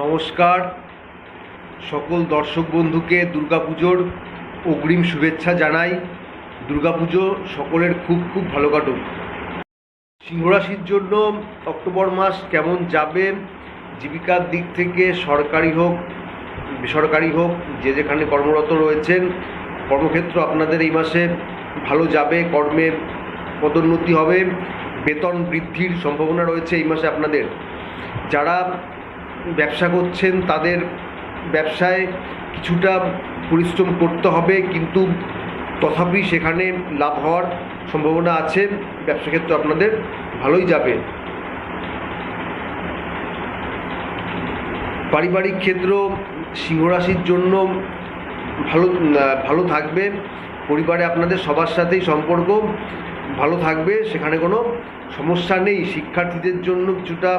নমস্কার। সকল দর্শক বন্ধুকে দুর্গাপুজোর অগ্রিম শুভেচ্ছা জানাই। দুর্গাপুজো সকলের খুব খুব ভালো কাটুক। সিংহরাশির জন্য অক্টোবর মাস কেমন যাবে? জীবিকার দিক থেকে সরকারি হোক, বেসরকারি হোক, যে যেখানে কর্মরত রয়েছেন, কর্মক্ষেত্র আপনাদের এই মাসে ভালো যাবে কর্মের পদোন্নতি হবে, বেতন বৃদ্ধির সম্ভাবনা রয়েছে এই মাসে আপনাদের। যারা ব্যবসা করছেন, তাদের ব্যবসায় কিছুটা পরিশ্রম করতে হবে, কিন্তু তথাপি সেখানে লাভ হওয়ার সম্ভাবনা আছে। ব্যবসা ক্ষেত্রে আপনাদের ভালোই যাবে। পারিবারিক ক্ষেত্র সিংহরাশির জন্য ভালো ভালো থাকবে। পরিবারে আপনাদের সবার সাথেই সম্পর্ক ভালো থাকবে, সেখানে কোনো সমস্যা নেই। শিক্ষার্থীদের জন্য কিছুটা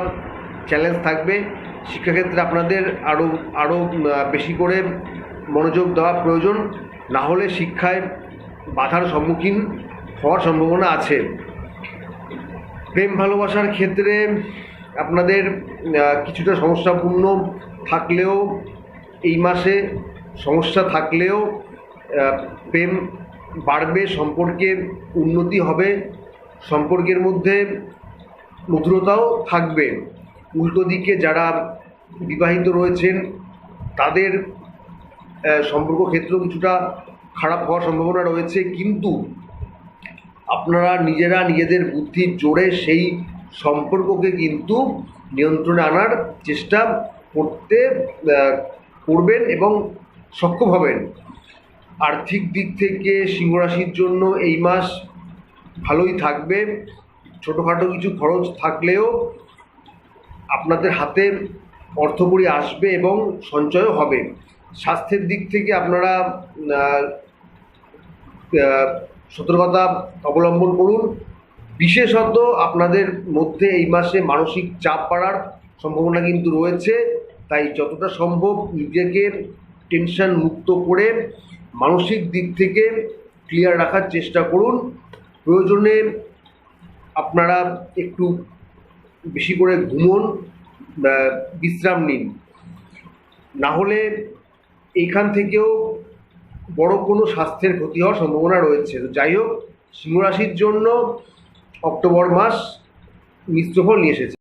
চ্যালেঞ্জ থাকবে। শিক্ষাক্ষেত্রে আপনাদের আরও আরও বেশি করে মনোযোগ দেওয়া প্রয়োজন। না হলে শিক্ষায় বাধার সম্মুখীন হওয়ার সম্ভাবনা আছে। প্রেম ভালোবাসার ক্ষেত্রে আপনাদের কিছুটা সমস্যাপূর্ণ থাকলেও এই মাসে সমস্যা থাকলেও প্রেম বাড়বে, সম্পর্কে উন্নতি হবে, সম্পর্কের মধ্যে মধুরতাও থাকবে। উল্টো দিকে যারা বিবাহিত রয়েছেন, তাদের সম্পর্ক ক্ষেত্র কিছুটা খারাপ হওয়ার সম্ভাবনা রয়েছে। কিন্তু আপনারা নিজেরা নিজেদের বুদ্ধির জোরে সেই সম্পর্ককে কিন্তু নিয়ন্ত্রণে আনার চেষ্টা করতে করবেন এবং সক্ষম হবেন। আর্থিক দিক থেকে সিংহরাশির জন্য এই মাস ভালোই থাকবে। ছোটোখাটো কিছু খরচ থাকলেও আপনাদের হাতে অর্থকড়ি আসবে এবং সঞ্চয়ও হবে। স্বাস্থ্যের দিক থেকে আপনারা সতর্কতা অবলম্বন করুন। বিশেষত আপনাদের মধ্যে এই মাসে মানসিক চাপ বাড়ার সম্ভাবনা কিন্তু রয়েছে। তাই যতটা সম্ভব নিজেকে টেনশন মুক্ত করে মানসিক দিক থেকে ক্লিয়ার রাখার চেষ্টা করুন। প্রয়োজনে আপনারা একটু বেশি করে ঘুমন বিশ্রাম নিন। না হলে এখান থেকেও বড় কোনো স্বাস্থ্যের ক্ষতি হওয়ার সম্ভাবনা রয়েছে। যাই হোক সিংহরাশির জন্য অক্টোবর মাস মিশ্র ফল নিয়ে এসেছে।